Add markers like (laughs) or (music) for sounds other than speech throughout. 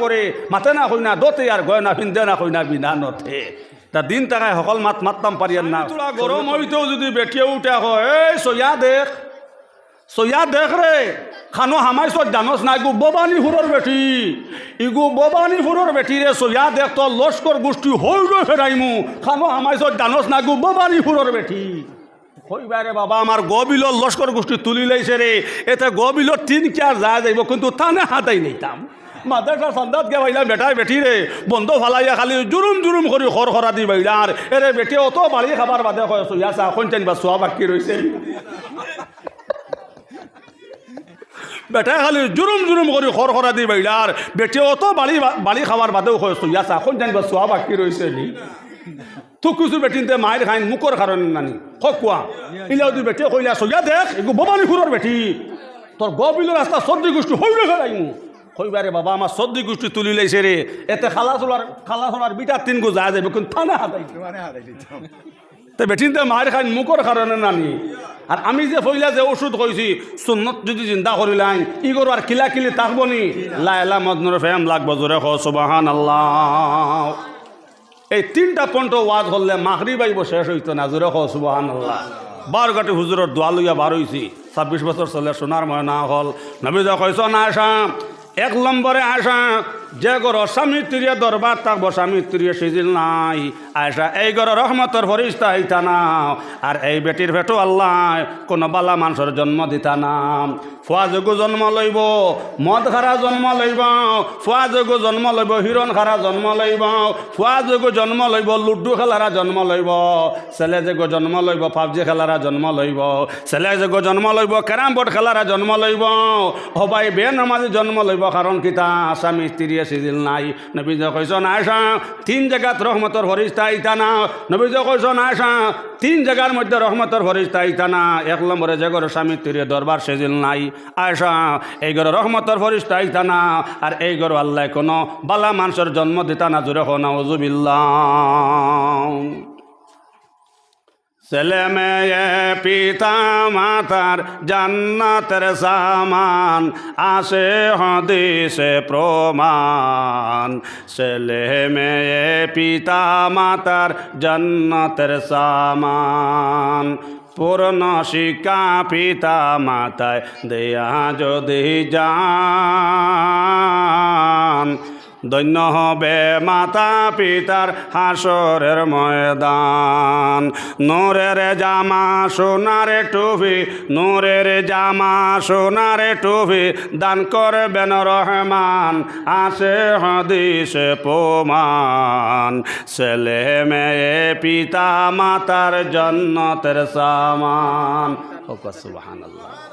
করে মাতে না কই না দতে আর গয় না ফিন্দে না কই না বিনা নথে। তা দিন তাকায় সকল মাত মাততাম পারিয়ার না। তোরা গরম হইতেও যদি বেটিয়ে উঠে হয় এই সইয়া দেখ সইয়া দেখ রে। খানো হামাই সব জানোস না ইগু ববানি ফুরর বেটি। ইগু ববানি ফুরর বেটি রে সইয়া দেখ তো লস্কর গোষ্ঠী হই রে ফেরাইমু খানো হামাই সব জানোস না ইগু ববানি ফুরর বেটি। হইবারে বাবা আমার গবিলর লস্কর গোষ্ঠী তুলি লাইছে রে এতে গবিলর তিন কেয়ার যা যাইব কিন্তু তানে হাতাই নিতাম মাদ্রাসা সন্দাত গে বাইলা বেটাই বেটি রে। বন্ধ ফালাইয়া খালি জুরুম জুরুম করে খর খরা দি বাইলার এরে বেটি, অত বাড়ি খাবার বাদে কয় সইয়া চা এখন চাইবা চোয়া বাকি রয়েছে বেটাই খালি জুরুম জুরুম করে খর খরা দি বাইলার বেটি, অত বাড়ি বাড়ি খাবার বাদেও কয় সইয়া চা এখন জানবা চোয়া বাকি রয়েছে নি? তো কিছু বেটিনতে মায়ের খাইন মুখর কারণে নানি। হক কোয়া ইলাও তুই বেটি কইলা সইয়া দেখ এগু ববানি খুরর বেটি। তোর গবিলের রাস্তা সর্দি গোষ্ঠী হইলে ফেরাইমু কইবারে বাবা আমার সর্দি গোষ্ঠী তুলি লাইছে রে। এতে খালা চলার খালা চলার বিটার তিন গো যা যাবে কিন্তু থানা হাতাই তো বেটিনতে মায়ের খাইন মুখর কারণে নানি। আর আমি যে ফইলা যে ওষুধ কইছি সুন্নত যদি চিন্তা করিলাই ই করো আর কিলা কিলি থাকব নি। লাইলা মদনুর ফেম লাগবো জোরে খ সুবাহান আল্লাহ এই তিনটা পন্ট ওয়াজ হলে মাখরি বাইব শেষ হইতো না জোরে খ সুবাহান আল্লাহ বার গাটি হুজুরের দোয়া লইয়া বার হইছি। ছাব্বিশ বছর চলে সোনার ময়না হল। নবী যা কইস না আসা এক নম্বরে আসা। যে গর স্বামী তিরিয়ে দরবার থাকব স্বামী তিরিয়ে সিজিল নাই আয়সা এই গর রহমতর ফরিস্তা হইতা না আর এই বেটির ভেটো আল্লাহ কোন বালা মানুষের জন্ম দিতা না ফুয়া যোগু জন্ম লইব মদ খারা জন্ম লইব ফুয়া যোগু জন্ম লইব হিরণ খারা জন্ম লইব ফুয়া যোগু জন্ম লইব লুডু খেলারা জন্ম লইব ছেলে যোগু জন্ম লইব পাবজি খেলারা জন্ম লইব ছেলে যোগু জন্ম লইব কেরাম বোর্ড খেলারা জন্ম লইব হবাই বে নামাজি জন্ম লইব কারণ কিতা স্বামী স্ত্রী সিজিল নাই। নবীজ কইস নাইসা তিন জায়গাত রহমতর ফরিস্তা ইতা না। নবীজ কইস নাইসা তিন জায়গার মধ্যে রহমতর ফরিস্তা ইতা না। এক নম্বরে জগর স্বামী তিরে দরবার সেজিল নাই। আয়সা এই ঘর রহমতর ফরিস্তা ইতা না। আর এই ঘর আল্লাহ কোনো বালা মানুষের জন্ম দিতা না জুড়ে হো না ছেলে মেয়ে পিতা, মাতার জান্নাতের সামান। আসে হদিসে প্রমাণ। ছেলে মেয়ে পিতা, মাতার জান্নাতের সামান। পূর্ণ শিক্ষা পিতা মাতায় দেয়া যদি যান। ধন্য হবে মাতা পিতার হাসরের ময়দান। নোরের জামা, সোনারে টুপি, নোরের জামা, সোনারে টুভি দান করবেন রহমান। আসে হদিসে প্রমাণ, ছেলে মেয়ে পিতা মাতার জন্নতের সামান। সুবাহান আল্লাহ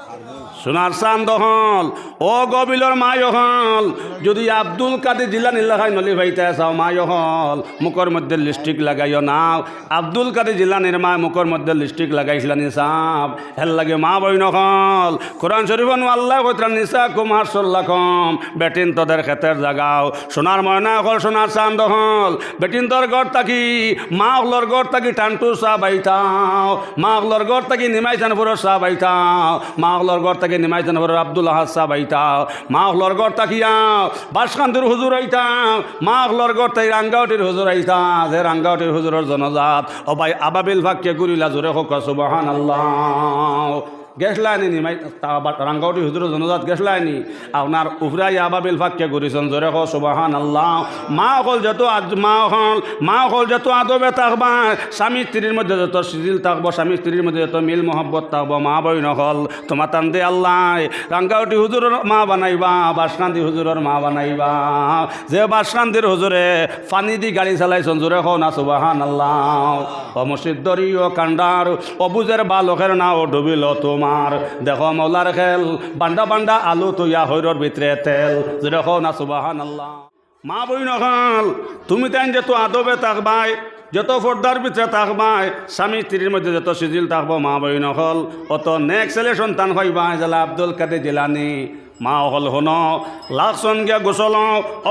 সোনার চান্দ হল, ও গবিলর মায় হল, যদি আব্দুল কাদের জিল্লা নিল্লাখাই নলি ভাইতে চাও মায় হল মুখর মধ্যে লিপস্টিক লাগাইও নাও। আব্দুল কাদের জিল্লানির মা মুখর মধ্যে লিপস্টিক লাগাইছিল নিসাব হেল লাগে মা বই নহল কোরআন শরীফ আল্লাহ কৈত্রা নিসা কুমার সল্লাখম বেটিন তোদের ক্ষেতের জাগাও। সোনার ময়না হল সোনার চান্দ হল। বেটিন তোর গড় তাকি, মা হলর গড় তাকি টানটু চা বাইতাও মা হলর গড় তাকি নিমাইছান পুরো চা বাইতাও মা হলর গড় তাকে নিমাইছান পুরো আব্দুল আহাদ সাহ আইতা। মা হলর গড় তাকিয়াও বাসকান্দির হুজুর আইতা। মা হলর গড় তাই রাঙ্গাউটির হুজুর আইতা, যে রাঙ্গাউটির হুজুরের জনজাত। ও ভাই আবাবিল ভাগ্যে গুরিলা জোরে হোক সুবাহান আল্লাহ গ্যাস লাইনি নি মাই রাঙ্গাউটি হুজুর জনজাত গ্যাস লাইনি আপনার উফরাই আবাবিল ফাক্কে করেছেন জোরে হ সুবাহান আল্লাহ মা হল যত মা হল মা হল যত আদবে থাকবা স্বামী স্ত্রীর মধ্যে যত সিজিল থাকব স্বামী স্ত্রীর মধ্যে যত মিল মহব্বত থাকব মা বই নহল তোমার টান দে আল্লাহ রাঙ্গাউটি হুজুরের মা বানাইবা বাসকান্দি হুজুরের মা বানাইবা। যে বাসকান্দির হুজুরে পানি দি গাড়ি চালাইছন জোরে হ না সুবাহান আল্লাহ ও কান্ডার অবুজের বালকের নাও ডুবিল তোমার দেখো মৌলার খেল বান্ডা বান্ডা আলু তুইয়া হৈরর ভিতরে তেল। যেরকম না সুবাহান আল্লাহ মা বই নখাল তুমি তাই যেত আদবে থাকবাই, যত ফর্দার ভিতরে থাকবাই, স্বামী স্ত্রীর মধ্যে যত সিজিল থাকব মা বই নখল অত নেক্সট ছেলে সন্তান হইবাই জেলা আব্দুল কাদের জিলানি। মা হল হন লাকসন গিয়া গোসল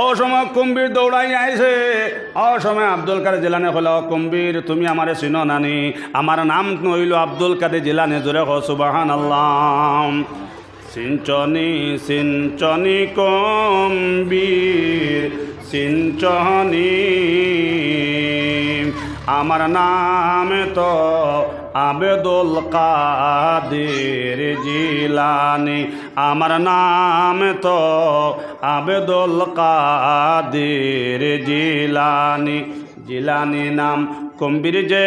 অসময় কুম্ভীর দৌড়াই আইছে। অসময় আব্দুল কাদের জিলানি হল, কুম্ভীর, তুমি আমারে চিনো নানি। আমার নাম হইল আব্দুল কাদের জিলানি, জোরে হ সুবাহান আল্লাহ সিঞ্চনি সিঞ্চনি কম্বীর সিঞ্চনি আমার নাম তো আবেদুল কাদের জিলানি, আমার নাম তো আবেদুল কাদের জিলানি। জিলানি নাম কম্বির যে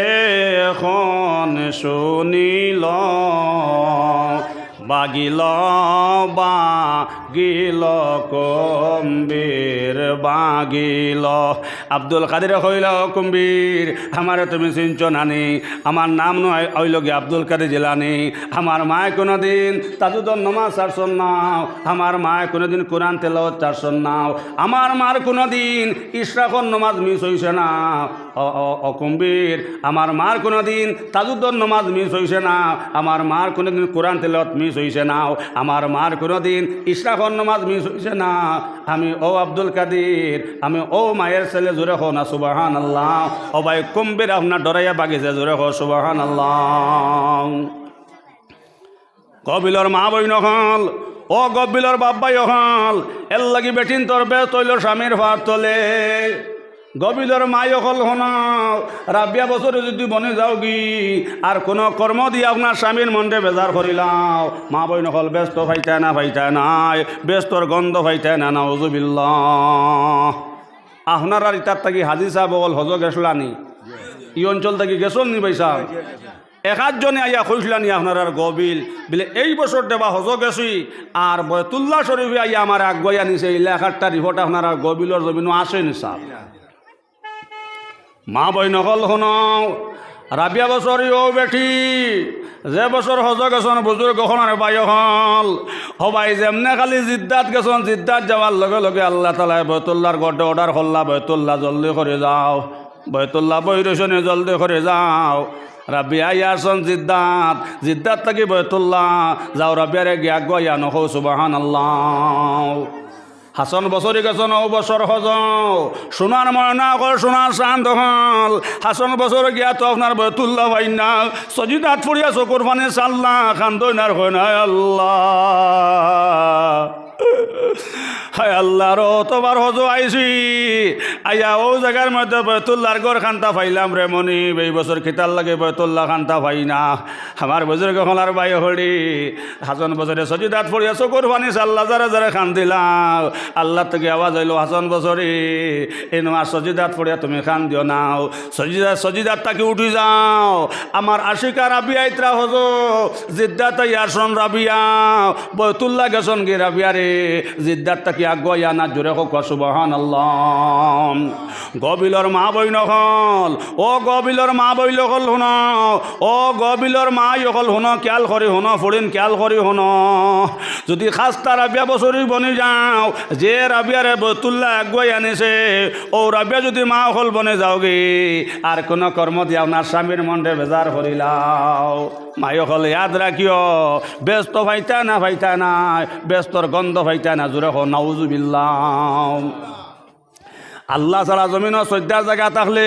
এখন শুনিল, বাগিল বাগিল কম্বীর বাগিল। আব্দুল কাদের হইল কম্বীর আমার তুমি চিনছ নানি আমার নাম নয় হইল আব্দুল কাদের জেলানি। আমার মায় কোনো দিন তাজুদন নমাজ চারশন নাও আমার মায় কোনো দিন কোরআন তেল চারশন নাও আমার মার কোনো দিন ইশরাফন নমাজ মিস হইছে না। অকম্বীর আমার মার কোনো দিন তাজুদ্দন নমাজ মিস হইছে না। আমার মার কোনো দিন কোরআন তেলত মিস হইছে না। আমার মার কোনো দিন ইশরাফন নমাজ মিস হয়েছে না। আমি ও আব্দুল কাদির, আমি ও মায়ের ছেলে জোরে হো না সুবাহান আল্লাহ ও ভাই কুম্বির আপনার ডরাইয়া বাগিছে, জোরে হো সুবাহান আল্লাহ কবিলর মা বই নহল ও গবিলর বাব্বাই হল, এর লাগি বেটিন তোর বে তৈল স্বামীর ভাত তোলে। গবিলর মাই অকল হন। রাবিয়া বছরে যদি বনে যাও গি আর কোনো কর্ম দিয়ে আপনার স্বামীর মনটা বেজার করিলাও মা বই নহল ব্যস্ত ভাইতায় না ভাইতায় নাই। ব্যস্তর গন্ধ ভাইতায় না না ওজুবিল্লাহ আপনার আর ইতার থাকি হাজি সাহেব বল হজ গেছলানি। ই অঞ্চল থেকে গেছল নি ভাই সাহেব একাধজনে আইয়া কইসলানি আপনার আর গবিল। বলে, এই বছর দেবা হজ গেছি, আর বয়তুল্লাহ শরীফে আইয়া আমার আগুয়াই আনিছে। এই লেখারটা রিপোর্ট আপনার আর গবিলর জমিনও আসেনি সাহ মা বই নকল শুন রাবিয়া বছর ও বেঠি। যে বছর হজ গেছন বুজুর্গ খনার বাই হল। হবাই যেমনে খালি জিদ্দাত গেছন, জিদ্দাত যাওয়ার লগে লগে আল্লাহ তালায় বয়তুল্লার গড্ডে অর্ডার করলা বয়তুল্লাহ জলদি করে যাও। বয়তুল্লাহ বই রয়েছনে জলদি করে যাও। রাবিয়া ইয়াসন জিদ্দাত জিদ্দাত থাকি বয়তুল্লাহ যাও রাবিয়ারে গিয়া গিয়া নখো সুবাহান আল্লাহ হাসন বছরি গেছন ও বছর হজ। সোনার ময়না কর সোনার শান্ত হল। হাসন বছর গিয়া তো আপনার বয়তুল্লাহ ভাই না সজিদাত ফুরিয়া চকুর পানে চাল্লা খান্দইনার হয় না আল্লাহ। হায় আল্লাহ রো, তোমার হজ আইছি। আইয়া ও জায়গার মধ্যে বয়তুল্লার গড় খান্তা ফাইলাম রে মনি এই বছর খিতার লাগে বয়তুল্লাহ খান্তা ফাই না। আমার বজুর্গ হলার বাই হরি। হাসন বছরে সজিদাত ফড়িয়া চকুর পানি চাল্লা যারা যারা খান দিলাম আল্লাহ থেকে আওয়াজ হইল হাসন বছরে, এই আর সজিদাত ফড়িয়া তুমি খান দিও নাও। সজিদাত সজিদাত তাকে উঠি যাও। আমার আশিকা রাবিয়া ইতরা হজ জিদ্দাত ইয়াসন রাবিয়া বয়তুল্লাহ গেছন গে রাবিয়া রে। জিদ্দাত তাকে আগুয়া না, জোরে হোক সুবহান আল্লাহ গবিলর মা বই নকল ও গবিলর মা বইল হল শুন ও গবিলর মা ইকল শুন খেয়াল কৰি শুন ফুৰিন খেয়াল কৰি শুন যদি খাস্তা রাবিয়া বছৰি বনি যাওঁ, যে রাবিয়ারে বতুল্লা আগুৱাই আনিছে ও রাবিয়া যদি মা অকল বনে যাওগে, আর কোনো কর্ম দিয়া আপনার স্বামীর মনরে বেজার করিলাও মাই অকল ইয়াদ রাখিও, ব্যস্ত ভাইতা না ভাইতা নাই, ব্যস্তর গন্ধ ভাইতা না জোরে হো নাউজুবিল্লাহ। আল্লাহ ছাড়া জমিন চৈদ্যার জায়গা থাকলে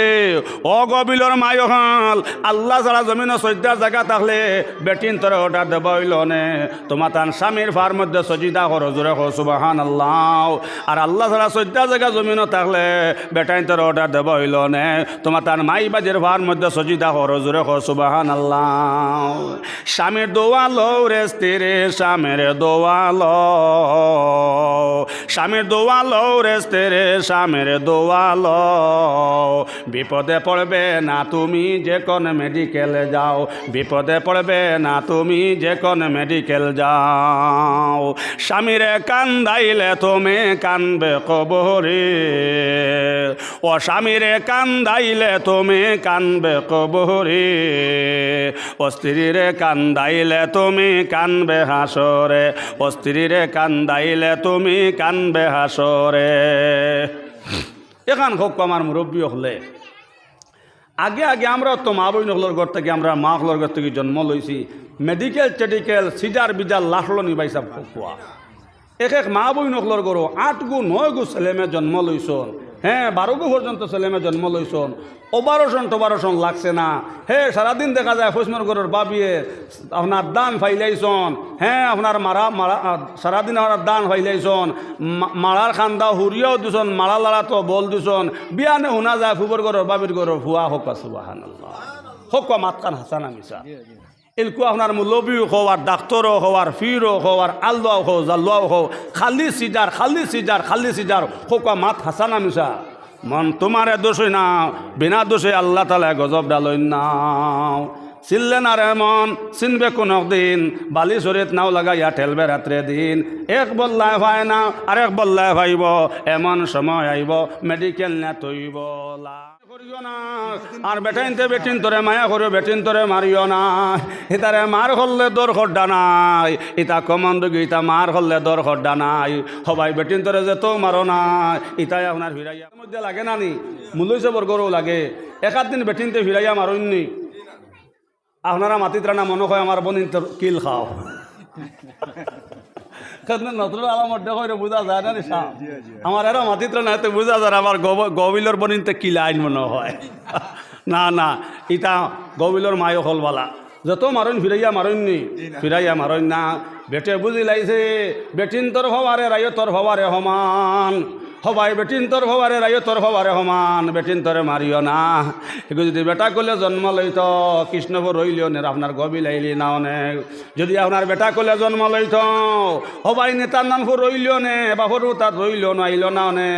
অ গবিলর মায় হল। আল্লাহ ছাড়া জমিন চৈদ্যার জায়গা থাকলে, বেটিন তোর অর্ডার দেব হইল নে তোমার তান স্বামীর ফার মধ্যে সজিদা করো জোরে হো সুবাহান আল্লাহ আর আল্লাহ ছাড়া চৈদ্যার জায়গা জমিন থাকলে, বেটাইন তোর অর্ডার দেব হইল নে তোমার তান মাই বাজের ফার মধ্যে সজিদা করো জোরে হো সুবাহান আল্লাহ স্বামীর দোয়ালো রে স্ত্রীরে স্বামীর দোয়ালো স্বামীর দোয়ালো রে স্ত্রীরে স্বামীর দোয়ালো। বিপদে পড়বে না তুমি যে কোন মেডিকেলে যাও। বিপদে পড়বে না তুমি যে কোন মেডিকেল যাও। স্বামীরে কান্দাইলে তুমি কানবে কবরে। ও স্বামীরে কান্দাইলে তুমি কানবে কবরে। ও স্ত্রীরে কান্দাইলে তুমি কানবে হাসরে। ও স্ত্রীরে কান্দাইলে তুমি কানবে হাসরে। এখান হোক আমার মুরব্বী হলে। আগে আগে আমরা তো মা বই নকলর ঘর থেকে আমরা মা হলর ঘর থেকে জন্ম লইছি। মেডিকেল, টেডিকেল সিজার বিজার লাখলো নিবাই সব খোয়া এক এক মা বই নকলর ঘরও আট গু, নয় গু ছেলেমে জন্ম লইছ। হ্যাঁ বারোগো পর্যন্ত ছেলেমে জন্ম লইছন। ওবারোশন টোবারোশন লাগছে না। হে, সারাদিন দেখা যায় ফৈসমর গরের বাবিয়ে আপনার দান ফাইলাইছন। হ্যাঁ আপনার মারা মারা, সারাদিন আপনার দান ফাইলাইছন। মারার খান্দা হুরিয়াও দিছন মারা লাড়া তো বল দিছন। বিয়ানে শুনা যায় ফুবর গরের বাবির গরের ফুয়া হোক সুবাহান হোক মাতকান হাসানা মিশা এলকু আপনার মুলবিও হও, আর ডাক্তরও আর ফিরও হও, আর আল্লাহ হও জাল্লাও হও, খালি সিজার খালি সিজার খালি সিজার হোক মাত হাসানা মিশা মন তোমারে দোষই না, বিনা দোষে আল্লাহ তালা গজব ডালই নাও না রে মন, চিনবে কোন দিন বালি শরীত নাও লাগাইয়া ঠেলবে রাত্রে দিন। এক বল্লায় ভাই না আর এক ভাইব, এমন সময় আইব, মেডিকেল নে তৈব করিও না। আর বেটাইনতে বেটিন তোরে মায়া করিও, বেটিন তোরে মারিও না। ইতারে মার হল্লে দর খড্ডা নাই। ইতা কমন দুগি ইতা মার হল্লে দর খড্ডা নাই। সবাই বেটিন তোরে যে তো মারো না। ইতাই আপনার ফিরাইয়া মধ্যে লাগে না নি? মুলইছে বর্গরও লাগে। একাত দিন বেটিনতে ফিরাইয়া মারইনি আপনারা মাটিত রানা মনে হয় আমার বনিন কিল খাও। নতুন আলামত দেখো এটা বোঝা যায় না। আমার এরা মাটিত না এতে বোঝা যায় না, আমার গব- গবিলর বনিনতে কি লাইন মনে হয়? (laughs) না না ইটা গবিলর মায়ো হলবালা। যত মারণ ফিরাইয়া মারইননি ফিরাইয়া মারণ না। বেটে বুঝি লাইছে বেটিন তোর ভবারে রায় তোর ভবারে সমান সবাই বেটিন তোর ভবারে রায় তোর ভবারে সমান বেটিন তোরে মারিও না। যদি বেটা কলে জন্ম লইত কৃষ্ণপুর রইলিও নে, আপনার গবি লাইলি না। অনেক যদি আপনার বেটা কলে জন্ম লইত, হবাই নেতার নামপুর রইলিও নে বাপরও তার রইলিও না, আইল না। অনে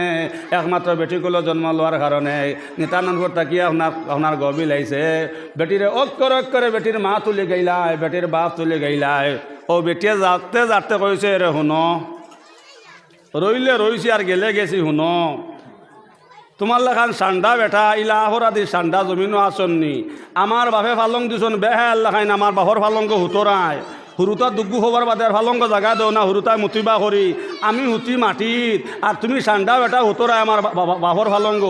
একমাত্র বেটি কলে জন্ম লোৱাৰ কারণে, নেতার নামপুর তাকিয়ে আপনার আপনার গবি লাইছে। বেটিরে অক্ষর অক্ষরে বেটির মা তুলি গাইলাই, বেটির বাপ তুলি গাইলাই। ও বেটিয়ে যাতে যাতে কইছে, রে শুনো। রইলে রইছি আর গেলে গেছি শুন। তোমার লেখান সান্ডা বেটা ইলা আহরাদি সান্ডা জমিনও আসননি। আমার বাপে ফালং দিছন বেহাল লেখাইন আমার বাপর ফালঙ্গ হুতরায় হুরুতা দুগু হবার বাদে ফালঙ্গ জাগা দেও না হুরুতায় মুতিবা করি আমি হুতি মাটিত আর তুমি সান্ডা বেটা হুতরায় আমার বাপর ফালঙ্গ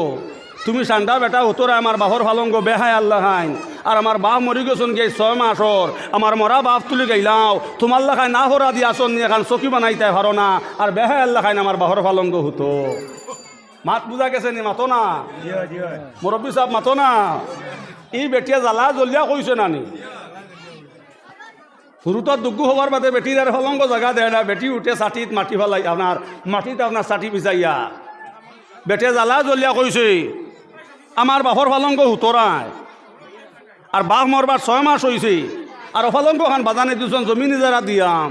তুমি সান্ডা বেটা হুতরায় আমার বাপর ফালঙ্গ, বেহায় আল্লাহ হাইন। আর আমার বাপ মরি গেছন গে ছয় মাসর। আমার মরা বাপ তুলি গেলাও তোমার লেখায় না হরা দি আসন এখন চকি বানাইতে পারো না। আর বেহায় আল্লাহ খাইন আমার বাহর ফালঙ্গ হতো। মাত বুঝা গেছে নি, মাতো না? মুরব্বী সাহেব মাতো না? ই বেটিয়া জ্বালা জলিয়া কইছে নানি। হুরুতর দুগ্গু হবার বাদে বেটির আর ফলঙ্গ জায়গা দেয় না। বেটি উঠে চাটিত মাটি ফেলাই আপনার মাটিত আপনার চাটি বিচাইয়া বেটে জ্বালা জলিয়া কইছে আমার বাপর ফালঙ্গ হুতরায় আর বাঘ মরবার ছয় মাস হয়েছে আর অফালঙ্গ খান বাজানে দুজন জমি নিজারা দিয়াম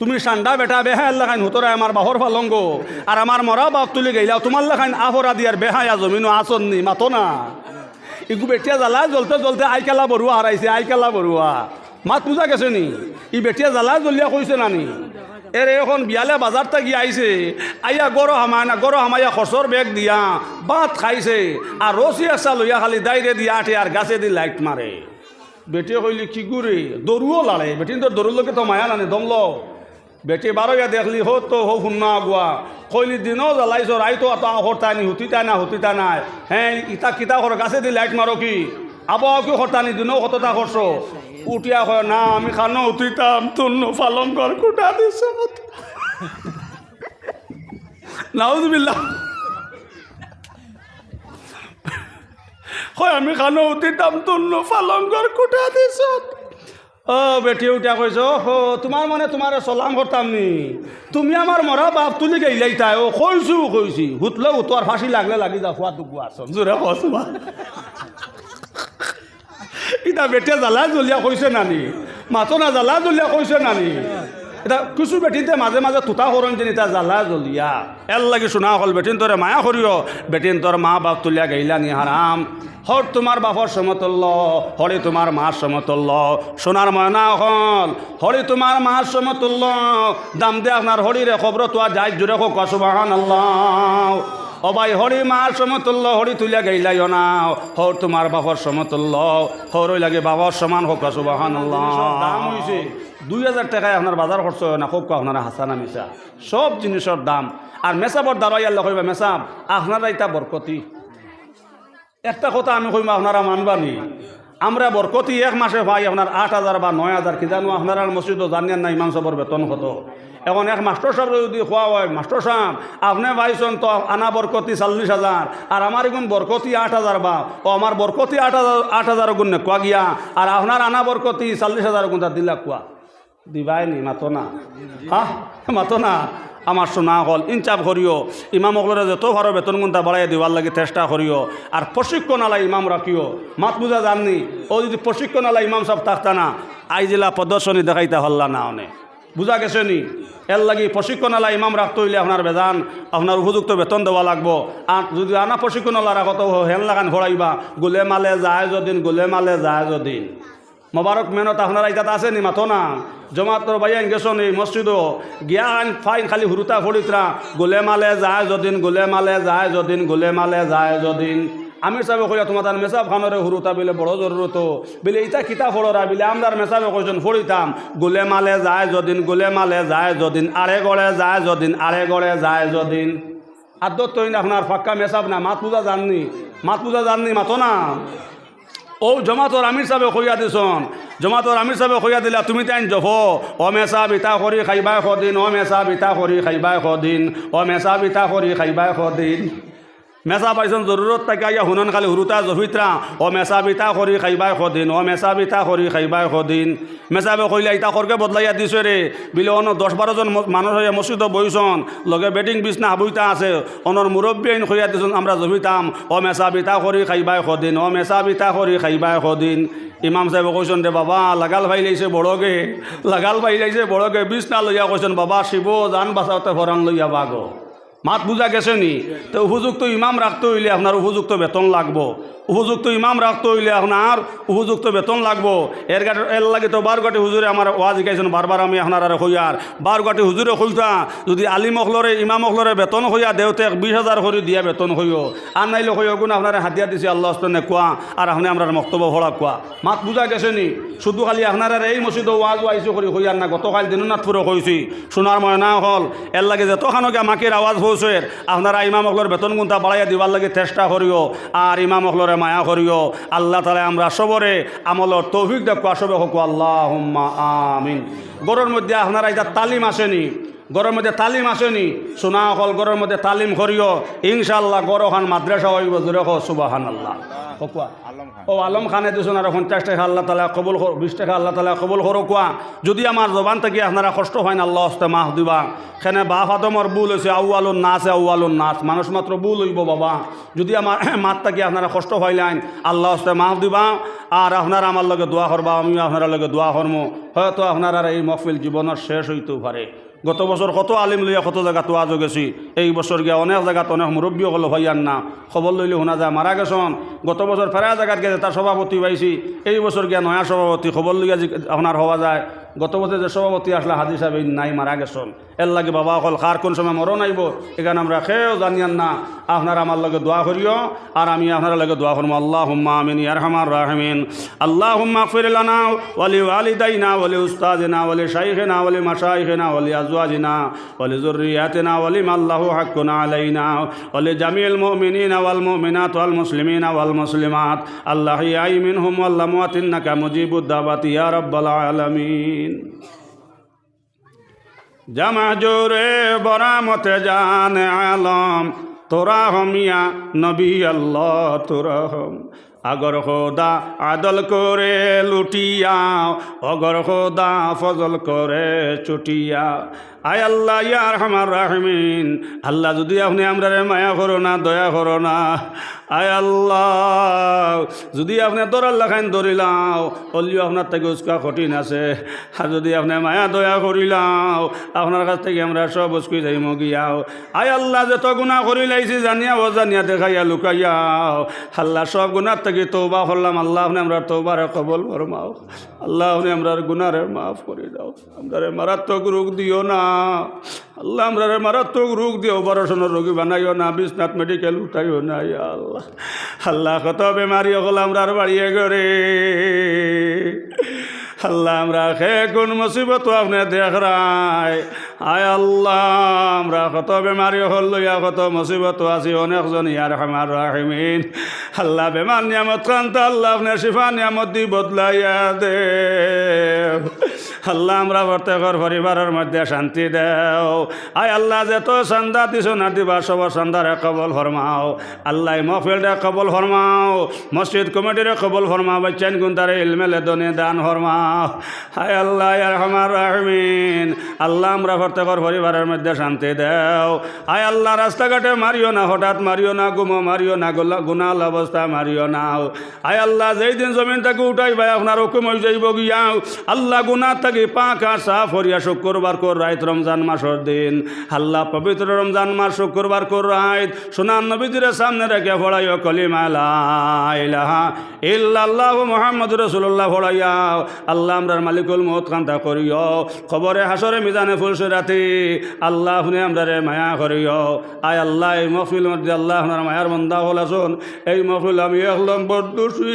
তুমি সান্ডা বেটা বেহা এলাকাইন হুতরায় আমার বাহর ফালঙ্গ আর আমার মরা বাপ তুলি গেলাও তোমার লেখাইন আহরা দিয়ার বেহায়া জমিনও আসননি মাতো না। ইগু বেটিয়া জ্বালা জ্বলতে জ্বলতে আইকালা বড়ুয়া হারাইছে আইকালা বড়ুয়া মাত পূজা গেছে নি? ই বেটিয়া জ্বালা জ্বলিয়া কইছে নানি এর এখন বিয়ালে বাজারটা গিয়ে আইছে। আইয়া গরো হামায় না, গরো হামাইয়া খসর বেগ দিয়া, বাত খাইছে। আর রসি আসা লইয়া খালি দাইরে দিয়া আঠে আর গাছে দি লাইট মারে। বেটে কইলি, কি গুরে? দরুও লাড়ে বেটিন তো দরুর লোকে তো মায়া নানে দমল বেটি বারোয়া দেখলি, হো তো, হো শুনা আগুয়া কইলি, দিনও জ্বালাইছ রাই তো হরতানি হুতিতা না হুতিতা নাই। হ্যাঁ ইতা কিতা কর গাছে দি লাইট মারো কি? আবহাওয়া কি হরতানি দিনও কতটা করছ উঠিয়া কয়, না, আমি খানো উঠিতাম, তুন্ন পালন কর, কুটা দিছ নাউজবিল্লা হয় আমি খানো উঠিতাম, তুন্ন পালন কর, কুটা দিছ ও বেটি উঠা কইছ হো তোমার মানে তোমার চলাম করতাম নি? তুমি আমার মরা বাপ তুলি গেলাই তাই। ও কইছো কইছি হুতলে উতোর ফাঁসি লাগলে লাগি যা খোৱা দুগু আসন কছো ইতা বেটিয়া জ্বালা জ্বলিয়া কৈছে নানি। মাতো না জ্বালা জ্বলিয়া কৈছে নানি। এটা কিছু বেটিতে মাজে মাজে তুতা সৰণ যেন এতিয়া জ্বালা জ্বলিয়া। এল লাগি শুনা হ'ল, বেটিন তৰে মায়া সৰিয়। বেটিন তোৰ মা বাপ তুলিয়া গেইলা নি হাৰাম। হৰ তোমাৰ বাপৰ সমতুল্য, হৰি তোমাৰ মাৰ সমতুল্য। সোণাৰ ময়না হল, হৰি তোমাৰ মাৰ সমতুল্য। দাম দে আপোনাৰ হৰিৰে খবৰ, তোৱা যাই জোৰে কো কচুবাহান আল্লাহ ও ভাই, হরি মার সমতুল্য হরি তুলিয়া গাইলাই না হর তোমার বাবার সমতুল্য। হরই লাগে বাবার সমান হোক সুবাহান দাম দুই হাজার টাকায় আপনার বাজার খরচ হয় না হোক আপনারা হাসানা মিশা সব জিনিসের দাম। আর মেসাবর দাঁড়াই আল্লাহ কইবা মেসাব আপনারা এটা বরকতি। একটা কথা আমি কইম, আপনারা মানবানি আমরা বরকতি এক মাসে ভাই আপনার আট হাজার বা নয় হাজার, কি জানো, আপনারা মসজিদও জানিয়ান না, ইমাম সবর বেতন কত। এখন এক মাস্টার সাহেব যদি খোয়া হয়, মাস্টার সাহেব, আপনি পাইছেন তো আনা বরকতি চল্লিশ হাজার, আর আমার এগুন বরকতি আট হাজার বা ও আমার বরকতি আট হাজার আট হাজার গুণ কোয়া গিয়া। আর আপনার আনা বরকতি চল্লিশ হাজার গুণ তার দিলা কোয়া দিবাই নি মাতো না। হ্যাঁ মাতো না। আমার শোনা হল, ইনচাপ করিও। ইমাম অকলরে যত ভালো বেতন গুণটা বাড়াই দিবার লাগে চেষ্টা করিও। আর প্রশিক্ষণ আলা ইমাম রাখিও মাত বুঝা জাননি। ও যদি প্রশিক্ষণ আলা ইমাম সব থাকতা না আই জেলা প্রদর্শনী দেখাইতে হল্লা না অনে। বুঝা গেছে নি? এর লাগি প্রশিক্ষণ আলা ইমাম রাখতে হইলে আপনার বেজান, আপনার উপযুক্ত বেতন দেওয়া লাগবো। আর যদি আনা প্রশিক্ষণ আলা রাখত হেন লাগান ভরাইবা। গোলে মালে যায় যদিন, গোলে মালে যায় যদিন। মোবারক মেহনত আপনার আইতাত আছে নি? মাথো না। জমাতর বাইয়ান গেছন এই গিয়া আইন ফাইন খালি হুরুতা ফরিতরা গোলে মালে যায় যদিন, গোলে মালে যায় যদিন, গোলে মালে যায় যদিন। আমি সাহেব কইয়া তোমার তার মেসাব খানরে হুরুতা বিলে বড় জরুরত বিলে ইটা কিতা ফলরা বিলে আমরার মেসাবে কইছেন ফরিতাম গোলে মালে যায় যদিন, গোলে মালে যায় যদিন আড়ে গড়ে যায় যদিন আড়ে গড়ে যায় যদিন। আদত তৈন আপনার ফাক্কা মেসাব না, মাত পূজা জাননি মাত পূজা জাননি মাতো না? ও জমাতর আমির সাহেব কইয়া দিছন জমাতর আমির সাহেব কইয়া দিলা, তুমি তাইন জফ। ও মেসা বিতা করি খাইবাই সদিন ও মেসা বিতা করি খাইবাই সদিন ও মেসা বিতা করি খাইবাই সদিন। মেচা পাইছন জৰুৰত তাকে আইয়া শুনন খালি হুৰুতা জফিত্ৰা অ, মেচা বিতা কৰি খাইবাই সদিন, অ, মেচা বিতা কৰি খাইবাই সদিন। মেচাবে কইলে ইতা খৰকে বদলাইয়া দিছে ৰে। বিলে অন দহ বাৰজন মানুহ হৈ মছজিদ বহিছন। লগে বেটিং বিছনা হাবুইতা আছে। অনৰ মুৰব্বী আইন খৈয়া দিছোন, আমরা জফিতাম অ, মেচা বিতা কৰি খাইবাই সদিন, অ, মেচা বিতা কৰি খাইবাই সদিন। ইমাম সাহেব কৈছোন, দে বাবা, লাগাল ভাই লাইছে বড়কে লাগাল ভাই লাইছে বড়কে বিছনা লইয়া কৈছোন, বাবা, শিৱ, জান বাঁচাওতে ভৰাং লইয়া বাগ মাত বুঝা গেছে নি? তো উপযুক্ত ইমাম রাখতে হইলে আপনার উপযুক্ত বেতন লাগবো। উপযুক্ত ইমাম রাখতে হইলে আপনার উপযুক্ত বেতন লাগবো। এর গাটে এর লাগে তো বারগাটি হুজুরে আমার ওয়াজ শিকাইছেন বারবার আমি এখন আর হইয়ার বারগাটি হুজুরে হইতা যদি আলিম অখলরে, ইমাম অখলরে বেতন হইয়া দেওতে বিশ হাজার করে দিয়া বেতন হইও। আর নাইলে হইও গুণ আপনার হাতিয়া দিছে, আল্লাহ আস্তনে কোয়া, আর আপনি আপনার মক্তব্য ভরা কোয়া। মাত বুঝা গেছে নি? শুধু খালি আপনার আর এই মসজিদ ওয়াজ আইসো করি হইয়ার না, গতকাল দিননাথপুরে কইছি, সোনার ময়না হল। এর লাগে যতখানকে মাকের আওয়াজ পৌঁছের আপনারা ইমাম অকলর বেতন গুণটা বাড়াইয়া দিবার লাগে চেষ্টা করিও। আর ইমাম অকলরে মায়া করিও। আল্লাহ তালা আমরা সবরে আমলর তৌফিক দেখো আসবে হোক আল্লাহ আমিন। গরুর মধ্যে আপনারা এটা তালিম আসেনি। গরুর মধ্যে তালিম আসেনি। সোনা অকল গরুর মধ্যে তালিম করিও। ইনশাল্লাহ গরখান মাদ্রাসা হইব জোরে হো সুবাহান আল্লাহ কোয়া? ও আলম খানে দিয়েছেন আর পঞ্চাশ টাকা আল্লাহ তালা কবুল বিশ টাকা আল্লাহ তালা কবুল করো কোয়া। যদি আমার জবান থেকে আপনারা কষ্ট হয় না আল্লাহ হস্তে মাহ দিবা। সেনে বা ফাদমর বুল হয়েছে আউয়ালুন নাচ আউয়ালুন নাচ মানুষ মাত্র বুল হইব বাবা। যদি আমার (clears throat) মাত থাকি আপনারা কষ্ট হইলেন আল্লাহ হস্তে মাহ দিবা। আর আপনারা আমার লগে দোয়া করবা আমিও আপনার লগে দোয়া করমো। হয়তো আপনারা এই মহফিল জীবনের শেষ হইতেও পারে। গত বছর কত আলিম লইয়া কত জায়গাত ওয়াজ গেছি এই বছর গিয়া অনেক জায়গাত অনেক মুরব্বী হল হইয়ান না খবর লইলে শোনা যায় মারা গেছন। গত বছর ফেরা জায়গাত গেছে তার সভাপতি পাইছি এই বছর গিয়া নয়া সভাপতি খবর লইয়া আপনার হওয়া যায়। গত বছর যে সভাপতি আসলে, হাজি সাহেব নাই মারা গেছন। এর লাগে বাবা অকল খার কোন সময় মরণ আইব এখানে আমরা খেয়েও জানিয়ান না। আপনারা আমার লগে দোয়া করিও, আর আমি আপনার লগে দোয়া করব আল্লাহ হুম্মা আমিন ইয়ারহামার রাহমিন। আল্লাহ হুম্মা ফিরলানা ওয়ালি ওয়ালিদাইনা ওয়ালি উস্তাদিনা ওয়ালি শাইখিনা ওয়ালি মাশাইখিনা ওয়ালি আজওয়াজিনা ওয়ালি যুররিয়াতিনা ওয়ালি মাল্লাহু হাক্কুনা আলাইনা ওয়ালি জামিল মুমিনিনা ওয়াল মুমিনাত ওয়াল মুসলিমিনা ওয়াল মুসলিমাত। আল্লাহ ইয়াই মিনহুম ওয়াল আমওয়াত ইন্নাকা মুজিবুদ দাওয়াতি ইয়া রাব্বাল আলামিন। জামা জোরে বরামতে জান আলম, তোরা হমিয়া নবী আল্লাহ, তোরা হম। আগর হোদা আদল করে লুটিয়া অগর হোদা ফজল করে চুটিয়া আয় আল্লাহ ইয়ার হামার রাহমিন। আল্লাহ, যদি আপনি আমরা মায়া করো না, দয়া করো না। আয় আল্লাহ, যদি আপনি দরাল্লা খান ধরিলাও হলিও আপনার থেকে উস্কা কঠিন আছে। আর যদি আপনি মায়া, দয়া করিলাও আপনার কাছ থেকে আমরা সব উস্কুই যাই মগিয়াও আয় আল্লাহ, যত গুণা করি লাইছি, জানিয়া ও জানিয়া দেখাইয়া লুকাইয়াও আল্লাহ, সব গুণার থেকে তৌবা করলাম, আল্লাহ আপনি আমরা তৌবারে কবল ফরমাও। আল্লাহ আপনি আমরা গুনারে মাফ করে দাও। আমরা মারাত্মক রোগ দিও না। আল্লাহ আমরা মারাত্মক রোগ দিও অপারেশনের রোগী বানাইও না, বিশ্বনাথ মেডিকেল উঠাইও না আল্লাহ। আল্লাহ কত বেমারি হল আমরা বাড়িয়ে গড়ে আল্লাহ আমরা খে কোন মুসিবত আপনি দেখ রায়। আয় আল্লাহ, আমরা কত বেমারি হল লইয়া কত মুসিবত আছি অনেকজন ইয়ার হামার রাহিমিন। আল্লাহ, বেমার নিয়ামত কান্ত আল্লাহ আপনার শিফা নিয়ামত দি বদলাইয়া দে। আল্লাহ, আমরা প্রত্যেকর পরিবারের মধ্যে শান্তি দেও। আয় আল্লাহ যে তো চান্দা দিছ না দিবা সবর চান্দারে কবল ফরমাও। আল্লাহ মহফিলটা কবল ফরমাও, মসজিদ কমিটিরে কবল ফরমাও, বাচ্চান গুন্তারে ইলমেলে দনে দান ফরমাও। হায় আল্লাহ, ইয়ার আমার রাহমিন। আল্লাহ, আমরা প্রত্যেকর পরিবারের মধ্যে শান্তি দেও। আয় আল্লাহ, রাস্তাঘাটে মারিও না, হঠাৎ মারিও না, গুমো মারিও না গুনাল অবস্থা মারিও না। আয় আল্লাহ, যেই দিন জমিন থেকে উঠাই ভাই আপনার হুকুম হয়ে যাইব গিয়াও আল্লাহ গুনা থাকি পাকা সাফ হরিয়া শুক্রবার কর রাইত রমজান মাসের দিন। আল্লাহ পবিত্র রমজান মাস শুক্রবার কর রাইত। সোনার নবীদের সামনে রেখে ফড়াইও কলিমা লা ইলাহা ইল্লাল্লাহু মুহাম্মদ রাসূলুল্লাহ ফড়াইয়াও আল্লাহ আমরার মালিকুল মত কান্তা করিও। খবরে হাসরে মিজানে ফুলসে রাতি আল্লাহ আপনি আমরারে মায়া করিও। আয় আল্লাহ, এই মহফিল মধ্যে আল্লাহ আপনার মায়ার মন্দা হল আসুন এই মহফিল আমি একলম বরদোষী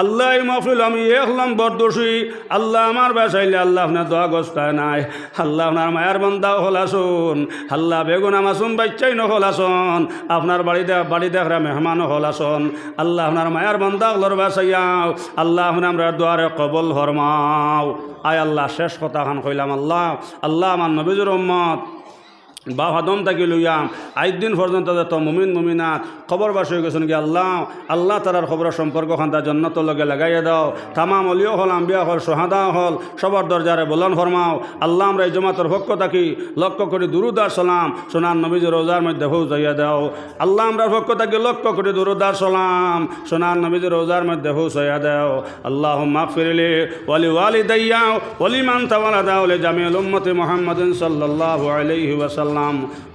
আল্লাহ, এই মহফিল আমি একলম বরদোষী আল্লাহ আমার বাসাইলে আল্লাহ আপনার দোয়া গস্তায় নাই। আল্লাহ আপনার মায়ার মন্দাও হল আসুন আল্লাহ বেগুন আমাসুন বাচ্চাই নহল আসুন আপনার বাড়িতে বাড়ি দেখরা মেহমানও হল আসুন আল্লাহ আপনার মায়ার মন্দা হলর বাসাইয়াও। আল্লাহ আপনি আমরা দোয়ারে কবল হরমাও আয় আল্লাহ শেষ কথা খান কইলাম আল্লাহ আল্লাহ আমার নবীজুর উম্মত। বা হাদম থাকি লইয়াম আজ দিন পর্যন্ত যত মুমিন, মুমিনাত খবর বাস হয়ে গেছেন কি আল্লাহ? আল্লাহ তালার খবরের সম্পর্ক খান্তা জন্নত লগে লাগাইয়া দাও। তামাম অলিও হল, আম্বিয়া হল, সোহাদা হল সবার দরজারে বলন ফরমাও আল্লাহ আমরা এই জমাতর পক্ষ থাকি লক্ষ্য করি দুরুদার সালাম সোনার নবীজ রোজার মধ্যে হৌ যাইয়া দাও। আল্লাহ আমরা পক্ষ থাকি লক্ষ্য করি দুরুদার সালাম সোনার নবীজ রোজার মধ্যে হৌ সইয়া দাও। আল্লাহ মাগফিরলি ওয়ালি ওয়ালি দাইয়াও ওয়ালি মান তাওয়ালা দাও লে জামিউল উম্মতি মুহাম্মাদিন সাল্লাল্লাহু আলাইহি ওয়াসাল্লাম।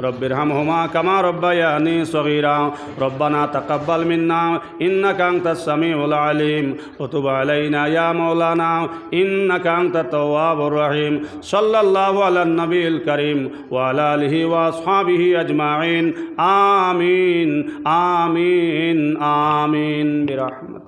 رب ارحمهما كما ربياني صغيرا ربنا تقبل منا إنك أنت السميع العليم وتب علينا يا مولانا إنك أنت التواب الرحيم صلى الله على النبي الكريم وعلى آله وأصحابه أجمعين آمين آمين آمين برحمة